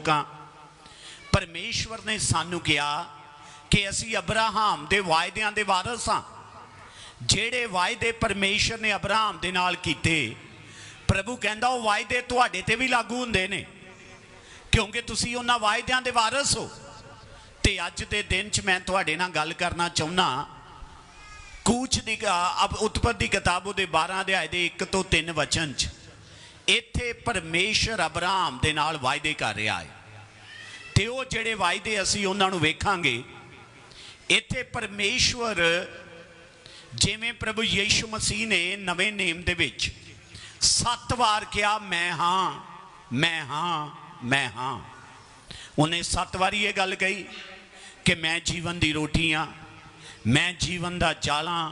ਲੋਕਾਂ, ਪਰਮੇਸ਼ਵਰ ਨੇ ਸਾਨੂੰ ਕਿਹਾ ਕਿ ਅਸੀਂ ਅਬਰਾਹਾਮ ਦੇ ਵਾਅਦਿਆਂ ਦੇ ਵਾਰਸ ਹਾਂ। ਜਿਹੜੇ ਵਾਅਦੇ ਪਰਮੇਸ਼ਰ ਨੇ ਅਬਰਾਹਾਮ ਦੇ ਨਾਲ ਕੀਤੇ, ਪ੍ਰਭੂ ਕਹਿੰਦਾ ਉਹ ਵਾਅਦੇ ਤੁਹਾਡੇ ਤੇ ਵੀ ਲਾਗੂ ਹੁੰਦੇ ਨੇ, ਕਿਉਂਕਿ ਤੁਸੀਂ ਉਹਨਾਂ ਵਾਅਦਿਆਂ ਦੇ ਵਾਰਸ ਹੋ। ਤੇ ਅੱਜ ਦੇ ਦਿਨ 'ਚ ਮੈਂ ਤੁਹਾਡੇ ਨਾਲ ਗੱਲ ਕਰਨਾ ਚਾਹੁੰਦਾ ਕੂਚ ਦੀ ਕ- ਉਤਪਤ ਦੀ ਕਿਤਾਬ ਉਹਦੇ 12 ਅਧਿਆਏ ਦੇ 1 ਤੋਂ 3 ਵਚਨ 'ਚ। ਇੱਥੇ ਪਰਮੇਸ਼ਰ ਅਬਰਾਹਾਮ ਦੇ ਨਾਲ ਵਾਅਦੇ ਕਰ ਰਿਹਾ ਹੈ। ਤੇ ਉਹ ਜਿਹੜੇ ਵਾਅਦੇ ਅਸੀਂ ਉਹਨਾਂ ਨੂੰ ਵੇਖਾਂਗੇ, ਇੱਥੇ ਪਰਮੇਸ਼ਵਰ ਜਿਵੇਂ ਪ੍ਰਭੂ ਯੀਸ਼ੂ ਮਸੀਹ ਨੇ ਨਵੇਂ ਨੇਮ ਦੇ ਵਿੱਚ ਸੱਤ ਵਾਰ ਕਿਹਾ, ਮੈਂ ਹਾਂ ਮੈਂ ਹਾਂ ਮੈਂ ਹਾਂ। ਉਹਨੇ ਸੱਤ ਵਾਰੀ ਇਹ ਗੱਲ ਕਹੀ ਕਿ ਮੈਂ ਜੀਵਨ ਦੀ ਰੋਟੀ ਹਾਂ, ਮੈਂ ਜੀਵਨ ਦਾ ਜਾਲਾਂ,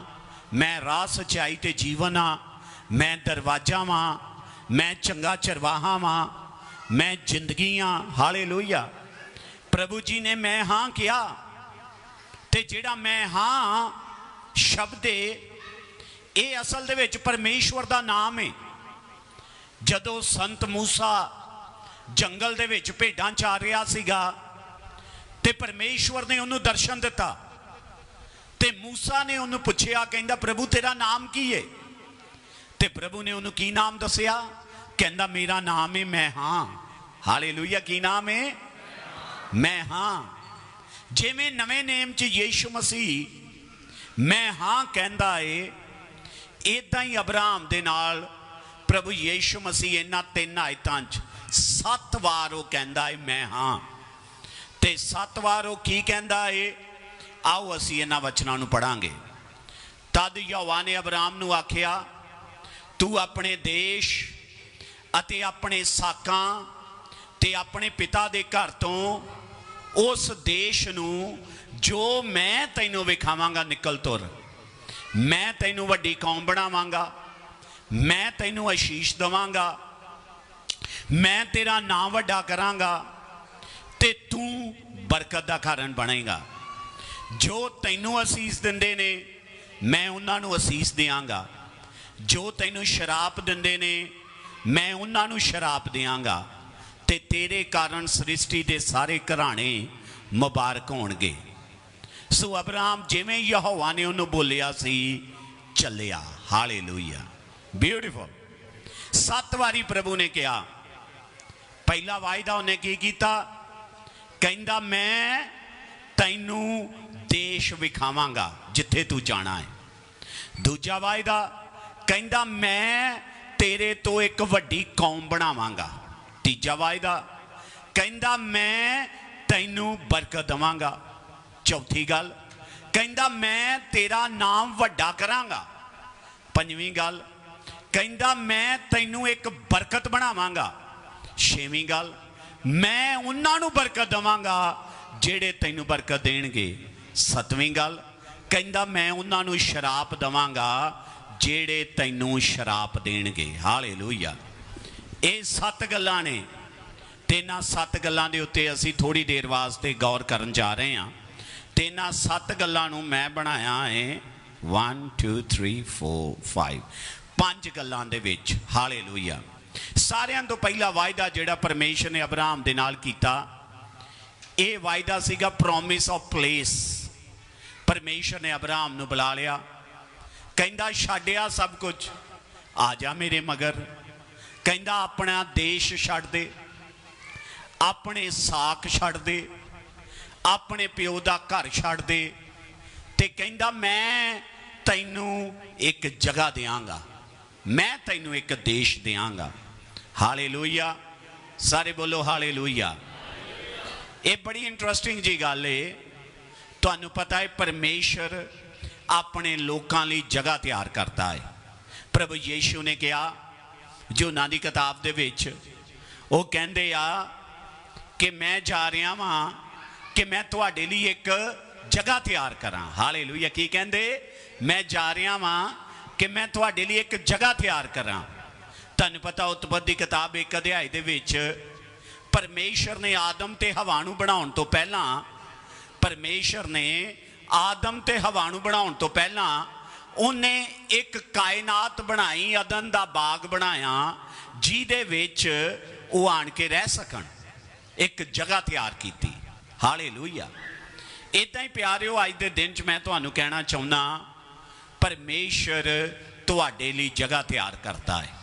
ਮੈਂ ਰਾਹ ਸਚਾਈ ਤੇ ਜੀਵਨ ਹਾਂ, ਮੈਂ ਦਰਵਾਜ਼ਾ ਵਾਂ ਮੈਂ ਚੰਗਾ ਚਰਵਾਹਾ ਵਾਂ, ਮੈਂ ਜ਼ਿੰਦਗੀ ਹਾਂ ਹਾਲੇਲੂਇਆ। ਪ੍ਰਭੂ ਜੀ ਨੇ ਮੈਂ ਹਾਂ ਕਿਹਾ ਤੇ ਜਿਹੜਾ ਮੈਂ ਹਾਂ ਸ਼ਬਦ ਏ, ਇਹ ਅਸਲ ਦੇ ਵਿੱਚ ਪਰਮੇਸ਼ਵਰ ਦਾ ਨਾਮ ਹੈ ਜਦੋਂ ਸੰਤ ਮੂਸਾ ਜੰਗਲ ਦੇ ਵਿੱਚ ਭੇਡਾਂ ਚਾਰ ਰਿਹਾ ਸੀਗਾ ਤੇ ਪਰਮੇਸ਼ਵਰ ਨੇ ਉਹਨੂੰ ਦਰਸ਼ਨ ਦਿੱਤਾ ਤੇ ਮੂਸਾ ਨੇ ਉਹਨੂੰ ਪੁੱਛਿਆ, ਕਹਿੰਦਾ, ਪ੍ਰਭੂ, ਤੇਰਾ ਨਾਮ ਕੀ ਹੈ ਤੇ ਪ੍ਰਭੂ ਨੇ ਉਹਨੂੰ ਕੀ ਨਾਮ ਦੱਸਿਆ ਕਹਿੰਦਾ ਮੇਰਾ ਨਾਮ ਹੈ ਮੈਂ ਹਾਂ ਹਾਲੇਲੂਇਆ ਕੀ ਨਾਮ ਹੈ ਮੈਂ ਹਾਂ ਜਿਵੇਂ ਨਵੇਂ ਨੇਮ ਚ ਯੀਸ਼ੂ ਮਸੀਹ ਮੈਂ ਹਾਂ ਕਹਿੰਦਾ ਏ ਇਦਾਂ ਹੀ ਅਬਰਾਹਮ ਦੇ ਨਾਲ ਪ੍ਰਭੂ ਯੀਸ਼ੂ ਮਸੀਹ ਇਹਨਾਂ ਤਿੰਨ ਆਇਤਾਂ 'ਚ ਸੱਤ ਵਾਰ ਉਹ ਕਹਿੰਦਾ ਏ ਮੈਂ ਹਾਂ ਤੇ ਸੱਤ ਵਾਰ ਉਹ ਕੀ ਕਹਿੰਦਾ ਏ ਆਓ ਅਸੀਂ ਇਹਨਾਂ ਵਚਨਾਂ ਨੂੰ ਪੜਾਂਗੇ ਤਦ ਯਹੋਵਾ ਨੇ ਅਬਰਾਹਮ ਨੂੰ ਆਖਿਆ ਤੂੰ ਆਪਣੇ ਦੇਸ਼ ਅਤੇ ਆਪਣੇ ਸਾਕਾਂ ਤੇ ਆਪਣੇ ਪਿਤਾ ਦੇ ਘਰ ਤੋਂ ਉਸ ਦੇਸ਼ ਨੂੰ ਜੋ ਮੈਂ ਤੈਨੂੰ ਵਿਖਾਵਾਂਗਾ, ਨਿਕਲ ਤੁਰ। ਮੈਂ ਤੈਨੂੰ ਵੱਡੀ ਕੌਮ ਬਣਾਵਾਂਗਾ। ਮੈਂ ਤੈਨੂੰ ਅਸ਼ੀਸ਼ ਦਵਾਂਗਾ। ਮੈਂ ਤੇਰਾ ਨਾਮ ਵੱਡਾ ਕਰਾਂਗਾ ਤੇ ਤੂੰ ਬਰਕਤ ਦਾ ਕਾਰਨ ਬਣੇਗਾ। ਜੋ ਤੈਨੂੰ ਅਸੀਸ ਦਿੰਦੇ ਨੇ, ਮੈਂ ਉਹਨਾਂ ਨੂੰ ਅਸੀਸ ਦਿਆਂਗਾ। ਜੋ ਤੈਨੂੰ ਸ਼ਰਾਪ ਦਿੰਦੇ ਨੇ, ਮੈਂ ਉਹਨਾਂ ਨੂੰ ਸ਼ਰਾਪ ਦਿਆਂਗਾ ਤੇ ਤੇਰੇ ਕਾਰਨ ਸ੍ਰਿਸ਼ਟੀ ਦੇ ਸਾਰੇ ਘਰਾਣੇ ਮੁਬਾਰਕ ਹੋਣਗੇ। ਸੋ ਅਬਰਾਹਮ ਜਿਵੇਂ ਯਹੋਵਾ ਨੇ ਉਹਨੂੰ ਬੋਲਿਆ ਸੀ, ਚੱਲਿਆ। ਹਾਲੇਲੂਇਆ। ਬਿਊਟੀਫੁਲ ਸੱਤ ਵਾਰੀ ਪ੍ਰਭੂ ਨੇ ਕਿਹਾ। ਪਹਿਲਾ ਵਾਅਦਾ ਉਹਨੇ ਕੀ ਕੀਤਾ? ਕਹਿੰਦਾ, ਮੈਂ ਤੈਨੂੰ ਦੇਸ਼ ਵਿਖਾਵਾਂਗਾ, ਜਿੱਥੇ ਤੂੰ ਜਾਣਾ ਹੈ। ਦੂਜਾ ਵਾਅਦਾ ਕਹਿੰਦਾ, ਮੈਂ ਤੇਰੇ ਤੋਂ ਇੱਕ ਵੱਡੀ ਕੌਮ ਬਣਾਵਾਂਗਾ। ਤੀਜਾ ਵਾਅਦਾ, ਕਹਿੰਦਾ, ਮੈਂ ਤੈਨੂੰ ਬਰਕਤ ਦਵਾਂਗਾ। ਚੌਥੀ ਗੱਲ, ਕਹਿੰਦਾ, ਮੈਂ ਤੇਰਾ ਨਾਮ ਵੱਡਾ ਕਰਾਂਗਾ। ਪੰਜਵੀਂ ਗੱਲ, ਕਹਿੰਦਾ, ਮੈਂ ਤੈਨੂੰ ਇੱਕ ਬਰਕਤ ਬਣਾਵਾਂਗਾ। ਛੇਵੀਂ ਗੱਲ, ਮੈਂ ਉਹਨਾਂ ਨੂੰ ਬਰਕਤ ਦਵਾਂਗਾ ਜਿਹੜੇ ਤੈਨੂੰ ਬਰਕਤ ਦੇਣਗੇ। ਸੱਤਵੀਂ ਗੱਲ, ਕਹਿੰਦਾ, ਮੈਂ ਉਹਨਾਂ ਨੂੰ ਸ਼ਰਾਪ ਦਵਾਂਗਾ ਜਿਹੜੇ ਤੈਨੂੰ ਸ਼ਰਾਪ ਦੇਣਗੇ। ਹਾਲੇਲੂਇਆ। ਇਹ ਸੱਤ ਗੱਲਾਂ ਨੇ। ਤੇ ਇਹਨਾਂ ਸੱਤ ਗੱਲਾਂ ਦੇ ਉੱਤੇ ਅਸੀਂ ਥੋੜੀ ਦੇਰ ਵਾਸਤੇ ਗੌਰ ਕਰਨ ਜਾ ਰਹੇ ਹਾਂ। ਤੇ ਇਹਨਾਂ ਸੱਤ ਗੱਲਾਂ ਨੂੰ ਮੈਂ ਬਣਾਇਆ ਹੈ 1 2 3 4 5 ਪੰਜ ਗੱਲਾਂ ਦੇ ਵਿੱਚ। ਹਾਲੇਲੂਇਆ। ਸਾਰਿਆਂ ਤੋਂ ਪਹਿਲਾ ਵਾਅਦਾ ਜਿਹੜਾ ਪਰਮੇਸ਼ਰ ਨੇ ਅਬਰਾਮ ਦੇ ਨਾਲ ਕੀਤਾ, ਇਹ ਵਾਅਦਾ ਸੀਗਾ ਪ੍ਰੋਮਿਸ ਆਫ ਪਲੇਸ ਪਰਮੇਸ਼ਰ ਨੇ ਅਬਰਾਮ ਨੂੰ ਬੁਲਾ ਲਿਆ। ਕਹਿੰਦਾ ਛੱਡਿਆ ਸਭ ਕੁਝ ਆ ਜਾ ਮੇਰੇ ਮਗਰ। ਕਹਿੰਦਾ ਆਪਣਾ ਦੇਸ਼ ਛੱਡ ਦੇ। ਆਪਣੇ ਸਾਖ ਛੱਡ ਦੇ। ਆਪਣੇ ਪਿਓ ਦਾ ਘਰ ਛੱਡ ਦੇ। ਤੇ ਕਹਿੰਦਾ ਮੈਂ ਤੈਨੂੰ ਇੱਕ ਜਗ੍ਹਾ ਦਿਆਂਗਾ। ਮੈਂ ਤੈਨੂੰ ਇੱਕ ਦੇਸ਼ ਦਿਆਂਗਾ। ਹਾਲੇਲੂਇਆ। ਸਾਰੇ ਬੋਲੋ ਹਾਲੇਲੂਇਆ। ਇਹ ਬੜੀ ਇੰਟਰਸਟਿੰਗ ਜੀ ਗੱਲ ਏ। ਤੁਹਾਨੂੰ ਪਤਾ ਹੈ ਪਰਮੇਸ਼ਰ ਆਪਣੇ ਲੋਕਾਂ ਲਈ ਜਗ੍ਹਾ ਤਿਆਰ ਕਰਦਾ ਹੈ। ਪ੍ਰਭੂ ਯੀਸ਼ੂ ਨੇ ਕਿਹਾ, ਯੋਨਾ ਦੀ ਕਿਤਾਬ ਦੇ ਵਿੱਚ ਉਹ ਕਹਿੰਦੇ ਆ ਕਿ ਮੈਂ ਜਾ ਰਿਹਾ ਵਾਂ ਕਿ ਮੈਂ ਤੁਹਾਡੇ ਲਈ ਇੱਕ ਜਗ੍ਹਾ ਤਿਆਰ ਕਰਾਂ। ਹਾਲੇਲੂਇਆ। ਕੀ ਕਹਿੰਦੇ? ਮੈਂ ਜਾ ਰਿਹਾ ਵਾਂ ਕਿ ਮੈਂ ਤੁਹਾਡੇ ਲਈ ਇੱਕ ਜਗ੍ਹਾ ਤਿਆਰ ਕਰਾਂ। ਤੁਹਾਨੂੰ ਪਤਾ ਉਤਪਤ ਦੀ ਕਿਤਾਬ ਇੱਕ ਅਧਿਆਇ ਦੇ ਵਿੱਚ ਪਰਮੇਸ਼ਰ ਨੇ ਆਦਮ ਤੇ ਹਵਾ ਨੂੰ ਬਣਾਉਣ ਤੋਂ ਪਹਿਲਾਂ ਪਰਮੇਸ਼ਰ ਨੇ ਆਦਮ ਤੇ ਹਵਾ ਨੂੰ ਬਣਾਉਣ ਤੋਂ ਪਹਿਲਾਂ ਉਹਨੇ ਇੱਕ ਕਾਇਨਾਤ ਬਣਾਈ, ਅਦਨ ਦਾ ਬਾਗ ਬਣਾਇਆ, ਜਿਹਦੇ ਵਿੱਚ ਉਹ ਆਣ ਕੇ ਰਹਿ ਸਕਣ। ਇੱਕ ਜਗ੍ਹਾ ਤਿਆਰ ਕੀਤੀ। ਹਾਲੇਲੂਇਆ। ਇਦਾਂ ਹੀ ਪਿਆਰਿਓ, ਅੱਜ ਦੇ ਦਿਨ 'ਚ ਮੈਂ ਤੁਹਾਨੂੰ ਕਹਿਣਾ ਚਾਹੁੰਦਾ, ਪਰਮੇਸ਼ਰ ਤੁਹਾਡੇ ਲਈ ਜਗ੍ਹਾ ਤਿਆਰ ਕਰਦਾ ਹੈ।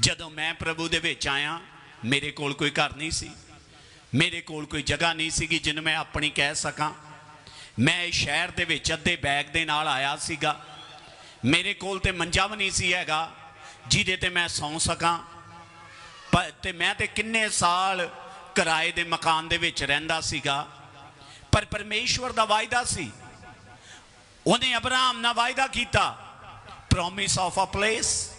ਜਦੋਂ ਮੈਂ ਪ੍ਰਭੂ ਦੇ ਵਿੱਚ ਆਇਆ, ਮੇਰੇ ਕੋਲ ਕੋਈ ਘਰ ਨਹੀਂ ਸੀ। ਮੇਰੇ ਕੋਲ ਕੋਈ ਜਗ੍ਹਾ ਨਹੀਂ ਸੀਗੀ ਜਿਹਨੂੰ ਮੈਂ ਆਪਣੀ ਕਹਿ ਸਕਾਂ। ਮੈਂ ਇਸ ਸ਼ਹਿਰ ਦੇ ਵਿੱਚ ਅੱਧੇ ਬੈਗ ਦੇ ਨਾਲ ਆਇਆ ਸੀਗਾ। ਮੇਰੇ ਕੋਲ ਤੇ ਮੰਜਾ ਵੀ ਨਹੀਂ ਸੀ ਹੈਗਾ, ਜਿਹਦੇ ਤੇ ਮੈਂ ਸੌਂ ਸਕਾਂ। ਪਰ ਤੇ ਮੈਂ ਤੇ ਕਿੰਨੇ ਸਾਲ ਕਿਰਾਏ ਦੇ ਮਕਾਨ ਦੇ ਵਿੱਚ ਰਹਿੰਦਾ ਸੀਗਾ। ਪਰ ਪਰਮੇਸ਼ਵਰ ਦਾ ਵਾਅਦਾ ਸੀ। ਉਹਨੇ ਅਬਰਾਮ ਨਾਲ ਵਾਅਦਾ ਕੀਤਾ ਪ੍ਰੋਮਿਸ ਆਫ ਅ ਪਲੇਸ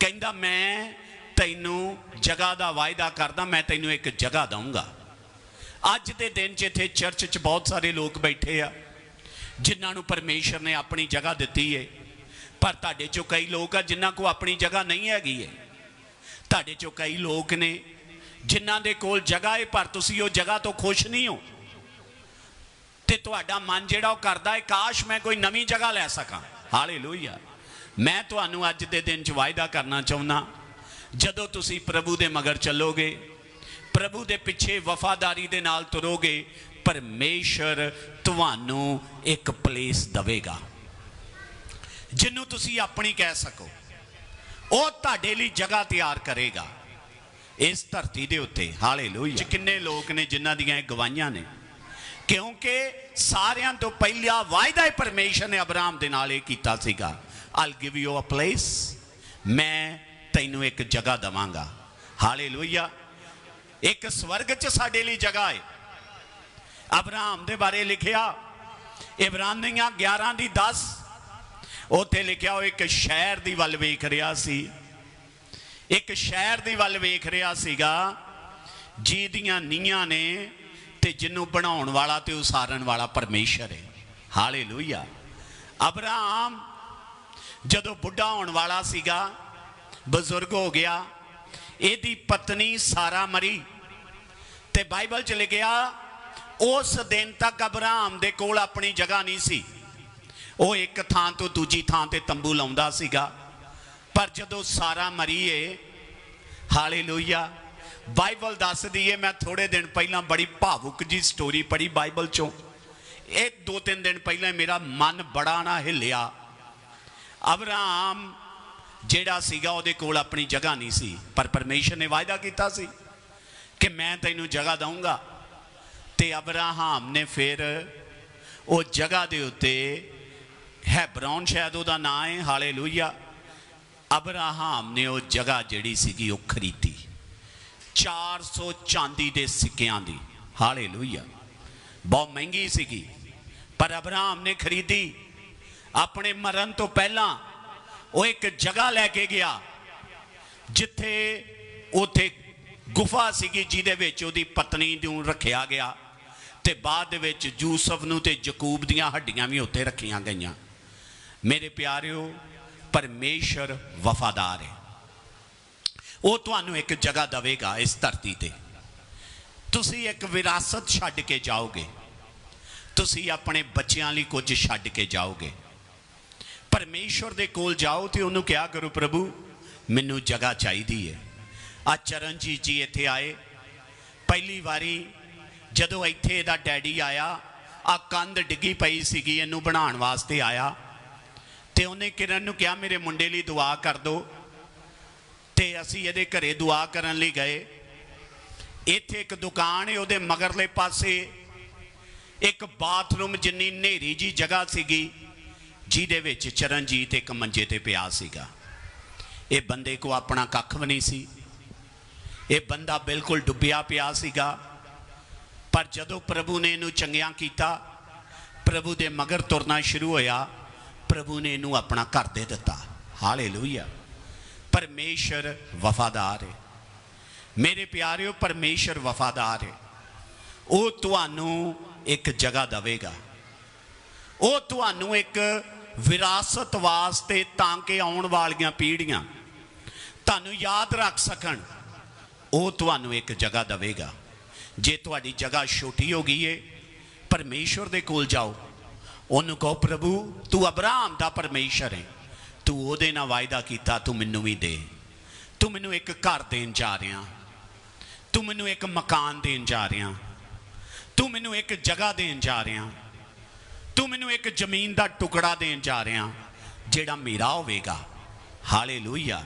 ਕਹਿੰਦਾ, ਮੈਂ ਤੈਨੂੰ ਜਗ੍ਹਾ ਦਾ ਵਾਅਦਾ ਕਰਦਾ, ਮੈਂ ਤੈਨੂੰ ਇੱਕ ਜਗ੍ਹਾ ਦਊਂਗਾ। ਅੱਜ ਦੇ ਦਿਨ 'ਚ ਇੱਥੇ ਚਰਚ 'ਚ ਬਹੁਤ ਸਾਰੇ ਲੋਕ ਬੈਠੇ ਆ, ਜਿਨ੍ਹਾਂ ਨੂੰ ਪਰਮੇਸ਼ਰ ਨੇ ਆਪਣੀ ਜਗ੍ਹਾ ਦਿੱਤੀ ਏ। ਪਰ ਤੁਹਾਡੇ 'ਚੋਂ ਕਈ ਲੋਕ ਆ ਜਿਨ੍ਹਾਂ ਕੋ ਆਪਣੀ ਜਗ੍ਹਾ ਨਹੀਂ ਹੈਗੀ ਏ। ਤੁਹਾਡੇ 'ਚੋਂ ਕਈ ਲੋਕ ਨੇ ਜਿਨ੍ਹਾਂ ਦੇ ਕੋਲ ਜਗ੍ਹਾ ਏ, ਪਰ ਤੁਸੀਂ ਉਹ ਜਗ੍ਹਾ ਤੋਂ ਖੁਸ਼ ਨਹੀਂ ਹੋ। ਤੇ ਤੁਹਾਡਾ ਮਨ ਜਿਹੜਾ ਉਹ ਕਰਦਾ ਹੈ ਕਾਸ਼ ਮੈਂ ਕੋਈ ਨਵੀਂ ਜਗ੍ਹਾ ਲੈ ਸਕਾਂ। ਹਾਲੇਲੂਇਆ ਮੈਂ ਤੁਹਾਨੂੰ ਅੱਜ ਦੇ ਦਿਨ 'ਚ ਵਾਅਦਾ ਕਰਨਾ ਚਾਹੁੰਦਾ, ਜਦੋਂ ਤੁਸੀਂ ਪ੍ਰਭੂ ਦੇ ਮਗਰ ਚੱਲੋਗੇ ਪ੍ਰਭੂ ਦੇ ਪਿੱਛੇ ਵਫਾਦਾਰੀ ਦੇ ਨਾਲ ਤੁਰੋਗੇ, ਪਰਮੇਸ਼ਰ ਤੁਹਾਨੂੰ ਇੱਕ ਪਲੇਸ ਦੇਵੇਗਾ। ਜਿਹਨੂੰ ਤੁਸੀਂ ਆਪਣੀ ਕਹਿ ਸਕੋ, ਉਹ ਤੁਹਾਡੇ ਲਈ ਜਗ੍ਹਾ ਤਿਆਰ ਕਰੇਗਾ। ਇਸ ਧਰਤੀ ਦੇ ਉੱਤੇ ਹਾਲੇਲੂਇਆ ਕਿੰਨੇ ਲੋਕ ਨੇ ਜਿਨ੍ਹਾਂ ਦੀਆਂ ਇਹ ਗਵਾਹੀਆਂ ਨੇ? ਕਿਉਂਕਿ ਸਾਰਿਆਂ ਤੋਂ ਪਹਿਲਾ ਵਾਅਦਾ ਹੀ ਪਰਮੇਸ਼ਰ ਨੇ ਅਬਰਾਮ ਦੇ ਨਾਲ ਇਹ ਕੀਤਾ ਸੀਗਾ। I'll give you a place ਮੈਂ ਤੈਨੂੰ ਇੱਕ ਜਗ੍ਹਾ ਦਵਾਂਗਾ। ਹਾਲੇਲੂਇਆ ਇੱਕ ਸਵਰਗ 'ਚ ਸਾਡੇ ਲਈ ਜਗ੍ਹਾ ਹੈ ਅਬਰਾਮ ਦੇ ਬਾਰੇ ਲਿਖਿਆ, ਇਬਰਾਨੀਆਂ 11 ਦੀ 10 ਉੱਥੇ ਲਿਖਿਆ ਉਹ ਇੱਕ ਸ਼ਹਿਰ ਦੀ ਵੱਲ ਵੇਖ ਰਿਹਾ ਸੀ। ਇੱਕ ਸ਼ਹਿਰ ਦੀ ਵੱਲ ਵੇਖ ਰਿਹਾ ਸੀਗਾ, ਜਿਹਦੀਆਂ ਨੀਆਂ ਨੇ ਤੇ ਜਿਹਨੂੰ ਬਣਾਉਣ ਵਾਲਾ ਤੇ ਉਸਾਰਨ ਵਾਲਾ ਪਰਮੇਸ਼ਰ ਹੈ ਹਾਲੇਲੂਇਆ। ਅਬਰਾਮ ਜਦੋਂ ਬੁੱਢਾ ਹੋਣ ਵਾਲਾ ਸੀਗਾ, ਬਜ਼ੁਰਗ ਹੋ ਗਿਆ ਇਹਦੀ ਪਤਨੀ ਸਾਰਾ ਮਰੀ ਤੇ ਬਾਈਬਲ ਚ ਲਿਖਿਆ, ਉਸ ਦਿਨ ਤੱਕ ਅਬਰਾਮ ਦੇ ਕੋਲ ਆਪਣੀ ਜਗ੍ਹਾ ਨਹੀਂ ਸੀ। ਉਹ ਇੱਕ ਥਾਂ ਤੋਂ ਦੂਜੀ ਥਾਂ ਤੇ ਤੰਬੂ ਲਾਉਂਦਾ ਸੀਗਾ। ਪਰ ਜਦੋਂ ਸਾਰਾ ਮਰੀ ਏ, ਹਾਲੇਲੂਇਆ, ਬਾਈਬਲ ਦੱਸਦੀ ਏ, ਮੈਂ ਥੋੜੇ ਦਿਨ ਪਹਿਲਾਂ ਬੜੀ ਭਾਵੁਕ ਜੀ ਸਟੋਰੀ ਪੜ੍ਹੀ ਬਾਈਬਲ ਚੋਂ। ਇਹ ਦੋ ਤਿੰਨ ਦਿਨ ਪਹਿਲਾਂ ਮੇਰਾ ਮਨ ਬੜਾ ਨਾ ਹਿੱਲਿਆ। ਅਬਰਾਮ ਜਿਹੜਾ ਸੀਗਾ ਉਹਦੇ ਕੋਲ ਆਪਣੀ ਜਗ੍ਹਾ ਨਹੀਂ ਸੀ, ਪਰ ਪਰਮੇਸ਼ਰ ਨੇ ਵਾਅਦਾ ਕੀਤਾ ਸੀ ਕਿ ਮੈਂ ਤੈਨੂੰ ਜਗ੍ਹਾ ਦਊਂਗਾ। ਤੇ ਅਬਰਾਹਾਮ ਨੇ ਫਿਰ ਉਹ ਜਗ੍ਹਾ ਦੇ ਉੱਤੇ ਹੈਬਰੌਨ ਸ਼ਾਇਦ ਉਹਦਾ ਨਾਂ ਹੈ, ਹਾਲੇਲੂਇਆ, ਅਬਰਾਹਾਮ ਨੇ ਉਹ ਜਗ੍ਹਾ ਜਿਹੜੀ ਸੀਗੀ ਉਹ ਖਰੀਦੀ। 400 ਚਾਂਦੀ ਦੇ ਸਿੱਕਿਆਂ ਦੀ, ਹਾਲੇਲੂਇਆ। ਬਹੁਤ ਮਹਿੰਗੀ ਸੀਗੀ, ਪਰ ਅਬਰਾਹਾਮ ਨੇ ਖਰੀਦੀ। ਆਪਣੇ ਮਰਨ ਤੋਂ ਪਹਿਲਾਂ ਉਹ ਇੱਕ ਜਗ੍ਹਾ ਲੈ ਕੇ ਗਿਆ, ਜਿੱਥੇ ਉਥੇ ਗੁਫਾ ਸੀਗੀ, ਜਿਹਦੇ ਵਿੱਚ ਉਹਦੀ ਪਤਨੀ ਨੂੰ ਰੱਖਿਆ ਗਿਆ ਤੇ ਬਾਅਦ ਦੇ ਵਿੱਚ ਯੂਸਫ ਨੂੰ ਤੇ ਯਕੂਬ ਦੀਆਂ ਹੱਡੀਆਂ ਵੀ ਉੱਥੇ ਰੱਖੀਆਂ ਗਈਆਂ। ਮੇਰੇ ਪਿਆਰਿਓ, ਪਰਮੇਸ਼ਰ ਵਫਾਦਾਰ ਹੈ। ਉਹ ਤੁਹਾਨੂੰ ਇੱਕ ਜਗ੍ਹਾ ਦੇਵੇਗਾ ਇਸ ਧਰਤੀ ਤੇ। ਤੁਸੀਂ ਇੱਕ ਵਿਰਾਸਤ ਛੱਡ ਕੇ ਜਾਓਗੇ। ਤੁਸੀਂ ਆਪਣੇ ਬੱਚਿਆਂ ਲਈ ਕੁਝ ਛੱਡ ਕੇ ਜਾਓਗੇ। ਪਰਮੇਸ਼ਵਰ ਦੇ ਕੋਲ ਜਾਓ ਤੇ ਉਹਨੂੰ ਕਿਹਾ ਕਰੋ, ਪ੍ਰਭੂ, ਮੈਨੂੰ ਜਗ੍ਹਾ ਚਾਹੀਦੀ ਹੈ ਆ ਚਰਨਜੀਤ ਜੀ ਇੱਥੇ ਆਏ। ਪਹਿਲੀ ਵਾਰੀ ਜਦੋਂ ਇੱਥੇ ਇਹਦਾ ਡੈਡੀ ਆਇਆ ਆ ਕੰਧ ਡਿੱਗੀ ਪਈ ਸੀਗੀ ਇਹਨੂੰ ਬਣਾਉਣ ਵਾਸਤੇ ਆਇਆ। ਤੇ ਉਹਨੇ ਕਿਰਨ ਨੂੰ ਕਿਹਾ, ਮੇਰੇ ਮੁੰਡੇ ਲਈ ਦੁਆ ਕਰ ਦਿਓ ਤੇ ਅਸੀਂ ਇਹਦੇ ਘਰੇ ਦੁਆ ਕਰਨ ਲਈ ਗਏ। ਇੱਥੇ ਇੱਕ ਦੁਕਾਨ ਹੈ ਉਹਦੇ ਮਗਰਲੇ ਪਾਸੇ ਇੱਕ ਬਾਥਰੂਮ ਜਿੰਨੀ ਨੇਰੀ ਜੀ ਜਗ੍ਹਾ ਸੀਗੀ। ਜਿਹਦੇ ਵਿੱਚ ਚਰਨਜੀਤ ਇੱਕ ਮੰਜੇ ਤੇ ਪਿਆ ਸੀਗਾ। ਇਹ ਬੰਦੇ ਕੋ ਆਪਣਾ ਕੱਖ ਵੀ ਨਹੀਂ ਸੀ। ਇਹ ਬੰਦਾ ਬਿਲਕੁਲ ਡੁੱਬਿਆ ਪਿਆ ਸੀਗਾ। ਪਰ ਜਦੋਂ ਪ੍ਰਭੂ ਨੇ ਇਹਨੂੰ ਚੰਗਿਆ ਕੀਤਾ, ਪ੍ਰਭੂ ਦੇ ਮਗਰ ਤੁਰਨਾ ਸ਼ੁਰੂ ਹੋਇਆ, ਪ੍ਰਭੂ ਨੇ ਇਹਨੂੰ ਆਪਣਾ ਘਰ ਦੇ ਦਿੱਤਾ। ਹਾਲੇਲੂਇਆ। ਪਰਮੇਸ਼ਰ ਵਫਾਦਾਰ ਹੈ। ਮੇਰੇ ਪਿਆਰਿਓ, ਪਰਮੇਸ਼ਰ ਵਫਾਦਾਰ ਹੈ। ਉਹ ਤੁਹਾਨੂੰ ਇੱਕ ਜਗ੍ਹਾ ਦੇਵੇਗਾ। ਉਹ ਤੁਹਾਨੂੰ ਇੱਕ ਵਿਰਾਸਤ ਵਾਸਤੇ ਤਾਂ ਕਿ ਆਉਣ ਵਾਲੀਆਂ ਪੀੜ੍ਹੀਆਂ ਤੁਹਾਨੂੰ ਯਾਦ ਰੱਖ ਸਕਣ। ਉਹ ਤੁਹਾਨੂੰ ਇੱਕ ਜਗ੍ਹਾ ਦੇਵੇਗਾ। ਜੇ ਤੁਹਾਡੀ ਜਗ੍ਹਾ ਛੋਟੀ ਹੋ ਗਈ ਏ ਪਰਮੇਸ਼ਵਰ ਦੇ ਕੋਲ ਜਾਓ। ਉਹਨੂੰ ਕਹੋ, ਪ੍ਰਭੂ, ਤੂੰ ਅਬਰਾਹਮ ਦਾ ਪਰਮੇਸ਼ਰ ਹੈ ਤੂੰ ਉਹਦੇ ਨਾਲ ਵਾਅਦਾ ਕੀਤਾ, ਤੂੰ ਮੈਨੂੰ ਵੀ ਦੇ। ਤੂੰ ਮੈਨੂੰ ਇੱਕ ਘਰ ਦੇਣ ਜਾ ਰਿਹਾ। ਤੂੰ ਮੈਨੂੰ ਇੱਕ ਮਕਾਨ ਦੇਣ ਜਾ ਰਿਹਾ। ਤੂੰ ਮੈਨੂੰ ਇੱਕ ਜਗ੍ਹਾ ਦੇਣ ਜਾ ਰਿਹਾ। ਤੂੰ ਮੈਨੂੰ ਇੱਕ ਜ਼ਮੀਨ ਦਾ ਟੁਕੜਾ ਦੇਣ ਜਾ ਰਿਹਾ ਜਿਹੜਾ ਮੇਰਾ ਹੋਵੇਗਾ। ਹਾਲੇਲੂਇਆ।